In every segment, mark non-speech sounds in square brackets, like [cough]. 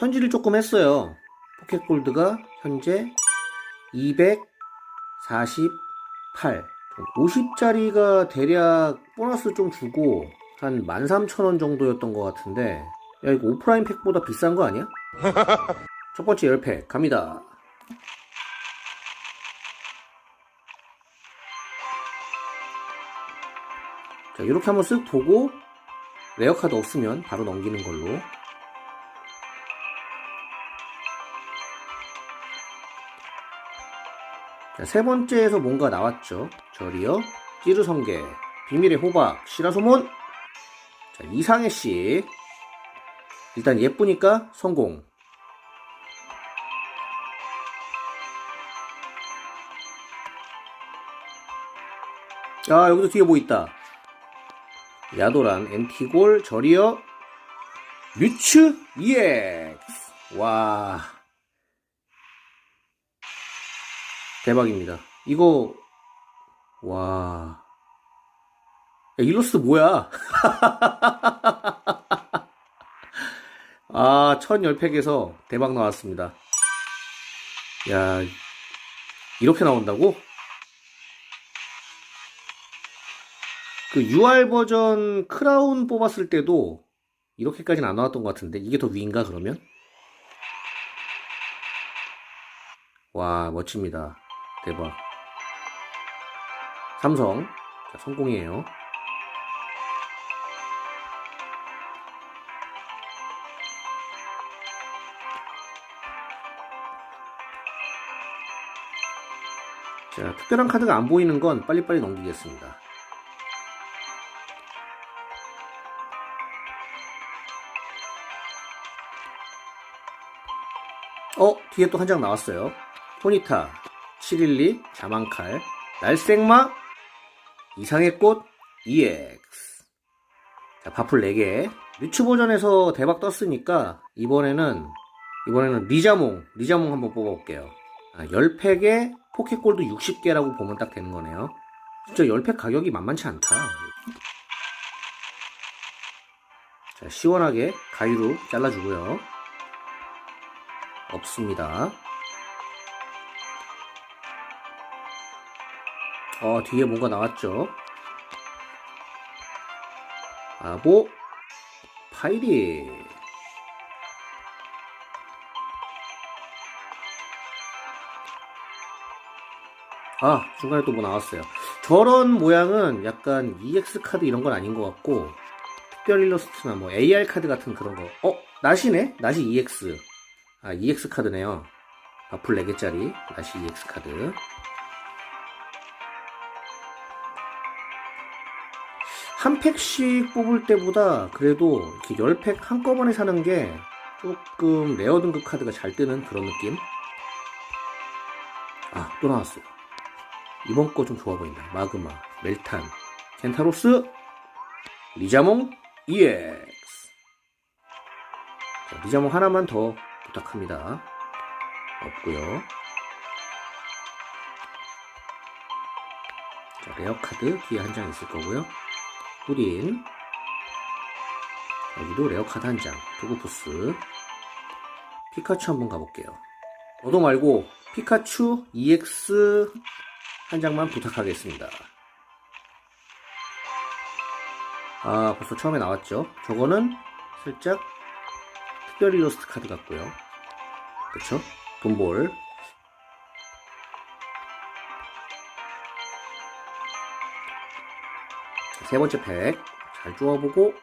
현질을 조금 했어요. 포켓골드가 현재 248. 50짜리가 대략 보너스 좀 주고 한 13,000원 정도였던 것 같은데 야 이거 오프라인 팩보다 비싼 거 아니야? [laughs] 첫 번째 10팩 갑니다. 자 이렇게 한번 쓱 보고 레어 카드 없으면 바로 넘기는 걸로 자, 세 번째에서 뭔가 나왔죠. 저리요. 찌르성게, 비밀의 호박, 시라소몬. 자, 이상해 씨. 일단 예쁘니까 성공. 아, 여기도 뒤에 뭐 있다. 야도란, 엔티골, 저리요. 뮤츠 EX. 와. 대박입니다. 이거 와. 야, 일러스트 뭐야? [laughs] 아, 1010팩에서 대박 나왔습니다. 야, 이렇게 나온다고? 그 UR 버전 크라운 뽑았을 때도 이렇게까지는 안 나왔던 것 같은데 이게 더 위인가 그러면? 와 멋집니다. 대박. 삼성. 자, 성공이에요. 자, 특별한 카드가 안 보이는 건 빨리빨리 넘기겠습니다. 어, 뒤에 또 한 장 나왔어요. 포니타, 712, 자만칼, 날생마, 이상의 꽃, EX. 자, 바풀 4개. 뮤츠 버전에서 대박 떴으니까, 이번에는, 이번에는 리자몽, 리자몽 한번 뽑아볼게요. 아, 10팩에 포켓골드 60개라고 보면 딱 되는 거네요. 진짜 10팩 가격이 만만치 않다. 자, 시원하게 가위로 잘라주고요. 없습니다. 어, 뒤에 뭔가 나왔죠? 아보, 파이리. 아, 중간에 또 뭐 나왔어요. 저런 모양은 약간 EX 카드 이런 건 아닌 것 같고, 특별 일러스트나 뭐 AR 카드 같은 그런 거. 어, 낫이네? 낫이 EX. 아, EX 카드네요. 바풀 4개짜리 나시 EX 카드. 한 팩씩 뽑을 때보다 그래도 이렇게 10팩 한꺼번에 사는 게 조금 레어 등급 카드가 잘 뜨는 그런 느낌? 아, 또 나왔어요. 이번 거 좀 좋아 보인다. 마그마, 멜탄, 켄타로스, 리자몽, EX. 자, 리자몽 하나만 더 부탁합니다. 없고요. 자, 레어 카드 뒤에 한 장 있을 거고요. 후린 여기도 레어 카드 한 장. 도구푸스 피카츄 한번 가볼게요. 너도 말고 피카츄 EX 한 장만 부탁하겠습니다. 아, 벌써 처음에 나왔죠? 저거는 살짝 특별 일러스트 카드 같고요. 그쵸? 돈볼. 세 번째 팩. 잘 쪼아보고,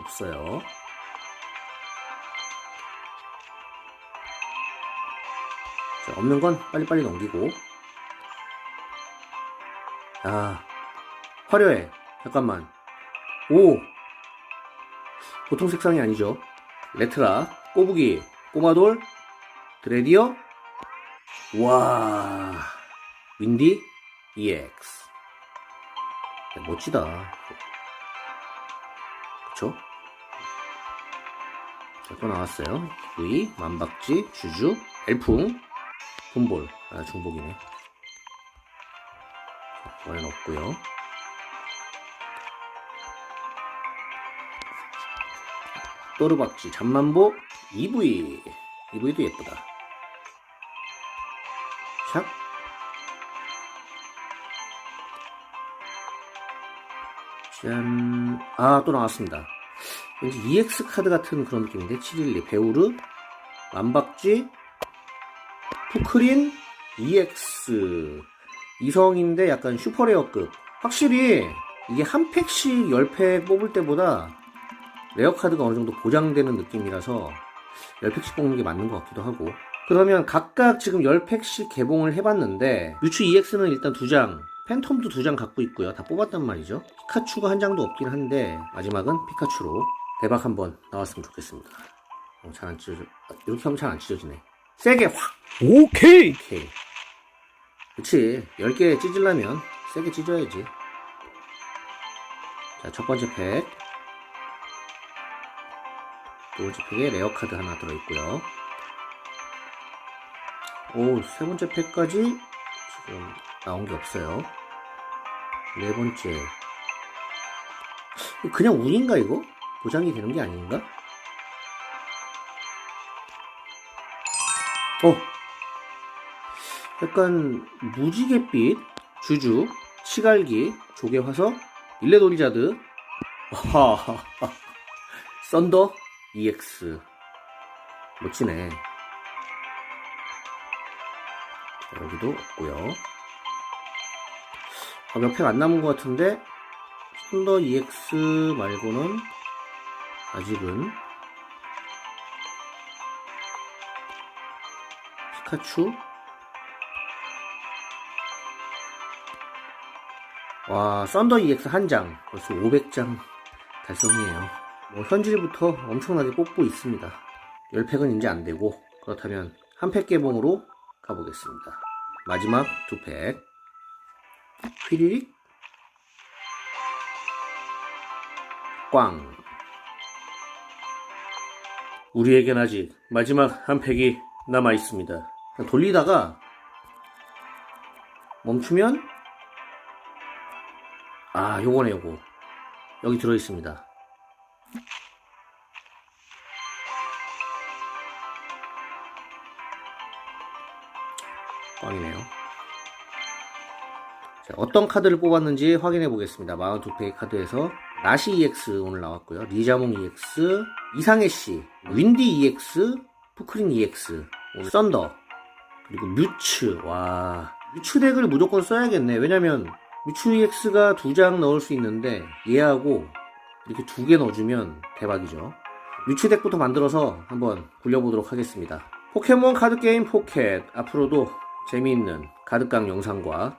없어요. 자, 없는 건 빨리빨리 넘기고. 아, 화려해. 잠깐만. 오! 보통 색상이 아니죠. 레트라, 꼬부기, 꼬마돌, 드레디어, 와, 윈디, EX. 야, 멋지다. 그쵸? 자, 또 나왔어요. V, 만박지, 주주, 엘풍, 폰볼. 아, 중복이네. 자, 이번엔 없고요 또르박쥐, 잠만보, EV. EV도 예쁘다. 짠. 아, 또 나왔습니다. 왠지 EX 카드 같은 그런 느낌인데, 712. 배우르, 만박쥐, 푸크린, EX. 이성인데 약간 슈퍼레어급. 확실히 이게 한 팩씩 10팩 뽑을 때보다 레어 카드가 어느 정도 보장되는 느낌이라서 10팩씩 뽑는 게 맞는 것 같기도 하고. 그러면 각각 지금 10팩씩 개봉을 해봤는데, 뮤츠 EX는 일단 두 장, 팬텀도 두 장 갖고 있고요. 다 뽑았단 말이죠. 피카츄가 한 장도 없긴 한데, 마지막은 피카츄로 대박 한번 나왔으면 좋겠습니다. 어, 잘안 찢어져. 아, 이렇게 하면 잘 안 찢어지네. 세게 확! 오케이. 오케이. 그치. 10개 찢으려면 세게 찢어야지. 자, 첫 번째 팩. 두 번째 팩에 레어 카드 하나 들어있고요. 오, 세 번째 팩까지 지금 나온 게 없어요. 네 번째. 그냥 운인가, 이거? 보장이 되는 게 아닌가? 어, 약간 무지갯빛, 주주, 치갈기, 조개화석, 일레돌리자드, 하하하, 썬더, EX. 멋지네. 자, 여기도 없고요. 아, 몇팩 안 남은 것 같은데, 썬더 EX 말고는 아직은 피카츄, 와, 썬더 EX 한 장. 벌써 500장 달성이에요. 뭐, 현질부터 엄청나게 뽑고 있습니다. 10팩은 이제 안 되고, 그렇다면 한 팩 개봉으로 가보겠습니다. 마지막 두 팩. 휘리릭. 꽝. 우리에겐 아직 마지막 한 팩이 남아 있습니다. 돌리다가 멈추면 아, 요거네, 요거. 여기 들어 있습니다. 꽝이네요. 자, 어떤 카드를 뽑았는지 확인해 보겠습니다. 42페이 카드에서 나시 EX 오늘 나왔고요. 리자몽 EX, 이상해 씨, 윈디 EX, 푸크린 EX, 썬더, 그리고 뮤츠. 와, 뮤츠 덱을 무조건 써야겠네. 왜냐면 뮤츠 EX가 두 장 넣을 수 있는데 얘하고 이렇게 두 개 넣어주면 대박이죠. 뮤츠 덱부터 만들어서 한번 굴려보도록 하겠습니다. 포켓몬 카드 게임 포켓 앞으로도 재미있는 카드깡 영상과